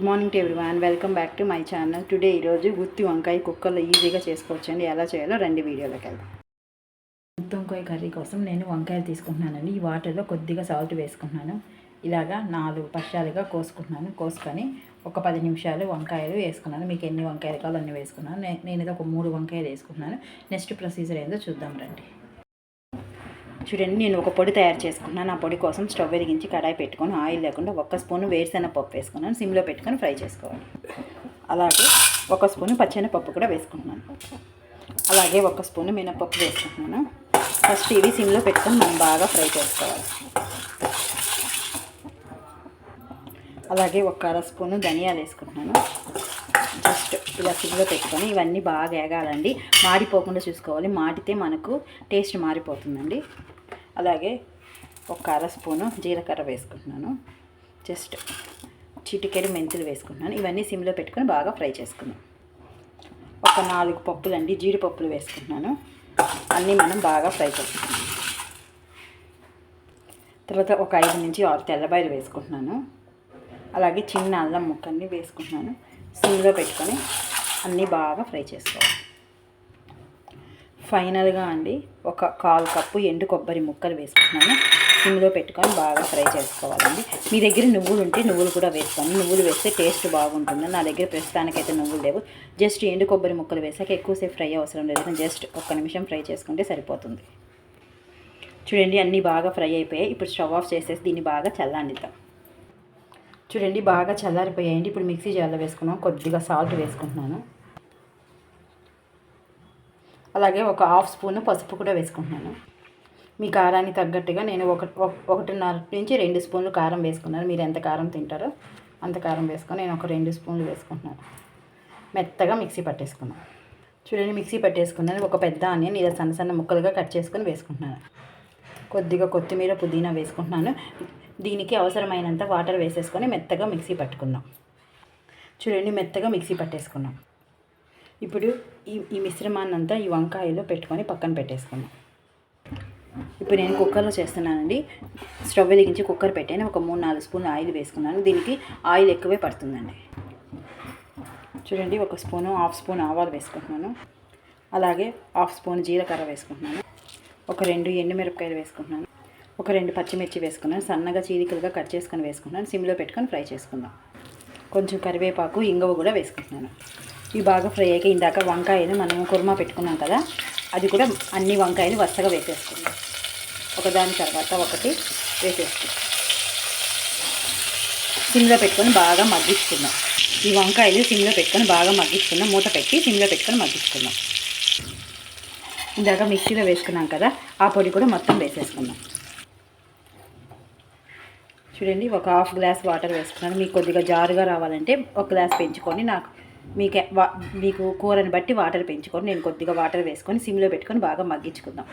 Good morning to everyone welcome back to my channel today ఈరోజు గుత్తి వంకాయ కుక్కర్లో ఈజీగా చేసుకోవచ్చండి. ఎలా చేయాలో రెండు వీడియోలోకి వెళ్దాం. గుత్తి వంకాయ కర్రీ కోసం నేను వంకాయలు తీసుకుంటున్నానండి. ఈ వాటర్లో కొద్దిగా సాల్ట్ వేసుకుంటున్నాను. ఇలాగా నాలుగు పక్షాలుగా కోసుకుంటున్నాను. కోసుకొని ఒక పది నిమిషాలు వంకాయలు వేసుకున్నాను. మీకు ఎన్ని వంకాయలు కావాలో అన్నీ వేసుకున్నాను. నేను ఒక మూడు వంకాయలు వేసుకుంటున్నాను. నెక్స్ట్ ప్రొసీజర్ ఏందో చూద్దాం రండి. చూడండి నేను ఒక పొడి తయారు చేసుకున్నాను ఆ పొడి కోసం స్టవ్ వెలిగించి కడాయి పెట్టుకొని ఆయిల్ లేకుండా ఒక్క స్పూన్ వేరుశెనగ పప్పు వేసుకున్నాను. సిమ్లో పెట్టుకొని ఫ్రై చేసుకోవాలి. అలాగే ఒక స్పూన్ పచ్చెనపప్పు కూడా వేసుకుంటున్నాను. అలాగే ఒక స్పూన్ మినపప్పు వేసుకుంటున్నాను. ఫస్ట్ ఇవి సిమ్లో పెట్టుకొని మనం బాగా ఫ్రై చేసుకోవాలి. అలాగే ఒక అర స్పూను ధనియాలు వేసుకుంటున్నాను. జస్ట్ ఇలా సిమ్లో పెట్టుకొని ఇవన్నీ బాగా ఏగాలండి మాడిపోకుండా చూసుకోవాలి. మాడితే మనకు టేస్ట్ మారిపోతుందండి. అలాగే ఒక అర స్పూను జీలకర్ర వేసుకుంటున్నాను. జస్ట్ చిటికెడు మెంతులు వేసుకుంటున్నాను. ఇవన్నీ సిమ్లో పెట్టుకొని బాగా ఫ్రై చేసుకున్నాను ఒక నాలుగు పప్పులు అండి జీడిపప్పులు వేసుకుంటున్నాను. అన్నీ మనం బాగా ఫ్రై చేసుకుంటున్నాం తర్వాత ఒక ఐదు నుంచి ఆరు తెల్లబాయలు వేసుకుంటున్నాను. అలాగే చిన్న అల్లం ముక్కల్ని వేసుకుంటున్నాను. సిమ్లో పెట్టుకొని అన్నీ బాగా ఫ్రై చేసుకోవాలి. ఫైనల్గా అండి ఒక కాల్ కప్పు ఎండు కొబ్బరి ముక్కలు వేసుకుంటున్నాను. సిమ్లో పెట్టుకొని బాగా ఫ్రై చేసుకోవాలండి. మీ దగ్గర నువ్వులు ఉంటే నువ్వులు కూడా వేసుకోండి. నువ్వులు వేస్తే టేస్ట్ బాగుంటుంది. నా దగ్గర ప్రస్తుతానికైతే నువ్వులు లేవు. జస్ట్ ఎండు కొబ్బరి ముక్కలు వేసాక ఎక్కువసేపు ఫ్రై అవసరం లేదు. జస్ట్ ఒక్క నిమిషం ఫ్రై చేసుకుంటే సరిపోతుంది. చూడండి అన్నీ బాగా ఫ్రై అయిపోయాయి. ఇప్పుడు స్టవ్ ఆఫ్ చేసేసి దీన్ని బాగా చల్లానిద్దాం. చూడండి బాగా చల్లారిపోయాయండి. ఇప్పుడు మిక్సీ జార్లో వేసుకున్నాం. కొద్దిగా సాల్ట్ వేసుకుంటున్నాను. అలాగే ఒక హాఫ్ స్పూన్ పసుపు కూడా వేసుకుంటున్నాను. మీ కారానికి తగ్గట్టుగా నేను ఒక ఒకటిన్నర నుంచి రెండు స్పూన్లు కారం వేసుకున్నాను. మీరు ఎంత కారం తింటారో అంత కారం వేసుకొని నేను ఒక రెండు స్పూన్లు వేసుకుంటున్నాను. మెత్తగా మిక్సీ పట్టేసుకున్నాను. చూడండి మిక్సీ పట్టేసుకున్నాను. ఒక పెద్ద ఆనియన్ ఇలా సన్న సన్న ముక్కలుగా కట్ చేసుకొని వేసుకుంటున్నాను. కొద్దిగా కొత్తిమీర పుదీనా వేసుకుంటున్నాను. దీనికి అవసరమైనంత వాటర్ వేసేసుకొని మెత్తగా మిక్సీ పట్టుకుందాం. చూడండి మెత్తగా మిక్సీ పట్టేసుకున్నాం. ఇప్పుడు ఈ ఈ మిశ్రమాన్ని అంతా ఈ వంకాయలో పెట్టుకొని పక్కన పెట్టేసుకుందాం. ఇప్పుడు నేను కుక్కర్లో చేస్తున్నానండి. స్టవ్ వెలిగించి కుక్కర్ పెట్టాను ఒక మూడు నాలుగు స్పూన్లు ఆయిల్ వేసుకున్నాను. దీనికి ఆయిల్ ఎక్కువే పడుతుందండి. చూడండి ఒక స్పూను హాఫ్ స్పూన్ ఆవాలు వేసుకుంటున్నాను. అలాగే హాఫ్ స్పూన్ జీలకర్ర వేసుకుంటున్నాను. ఒక రెండు ఎండుమిరపకాయలు వేసుకుంటున్నాను. ఒక రెండు పచ్చిమిర్చి వేసుకున్నాను. సన్నగా చీలికలుగా కట్ చేసుకొని వేసుకుంటున్నాను. సిమ్లో పెట్టుకొని ఫ్రై చేసుకుందాం. కొంచెం కరివేపాకు ఇంగువ కూడా వేసుకుంటున్నాను. ఇవి బాగా ఫ్రై అయ్యాక ఇందాక వంకాయలు మనం కుర్మా పెట్టుకున్నాం కదా అది కూడా అన్ని వంకాయలు వరుసగా వేసేసుకుందాం. ఒకదాని తర్వాత ఒకటి వేసేసుకుందాం. సిమ్లో పెట్టుకొని బాగా మగ్గించుకుందాం. ఈ వంకాయలు సిమ్లో పెట్టుకొని బాగా మగ్గించుకుందాం. మూత పెట్టి సిమ్లో పెట్టుకొని మగ్గించుకుందాం. ఇందాక మిక్సీలో వేసుకున్నాం కదా ఆ పొడి కూడా మొత్తం వేసేసుకుందాం. చూడండి ఒక హాఫ్ గ్లాస్ వాటర్ వేసుకున్నాను. మీకు కొద్దిగా జారుగా రావాలంటే ఒక గ్లాస్ పెంచుకొని నాకు మీకు వా- మీకు కూరని బట్టి వాటర్ పెంచుకొని నేను కొద్దిగా వాటర్ వేసుకొని సిమ్లో పెట్టుకొని బాగా మగ్గించుకుందాం.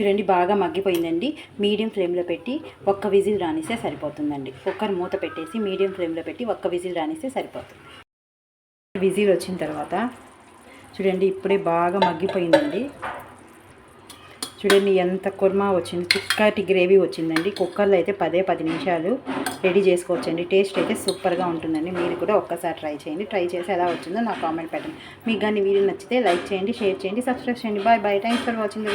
చూడండి బాగా మగ్గిపోయిందండి. మీడియం ఫ్లేమ్లో పెట్టి ఒక్క విజిల్ రానిస్తే సరిపోతుందండి. కుక్కర్ మూత పెట్టేసి మీడియం ఫ్లేమ్లో పెట్టి ఒక్క విజిల్ రానిస్తే సరిపోతుంది. విజిల్ వచ్చిన తర్వాత చూడండి ఇప్పుడే బాగా మగ్గిపోయిందండి. చూడండి ఎంత కుర్మా వచ్చింది. చిక్కటి గ్రేవీ వచ్చిందండి. కుక్కర్లో అయితే పదే పది నిమిషాలు రెడీ చేసుకోవచ్చండి. టేస్ట్ అయితే సూపర్గా ఉంటుందండి. మీరు కూడా ఒక్కసారి ట్రై చేయండి. ట్రై చేసి ఎలా వచ్చిందో నాకు కామెంట్ పెట్టండి. మీకు కానీ వీడియో నచ్చితే లైక్ చేయండి షేర్ చేయండి సబ్స్క్రైబ్ చేయండి. Bye bye. Thanks for watching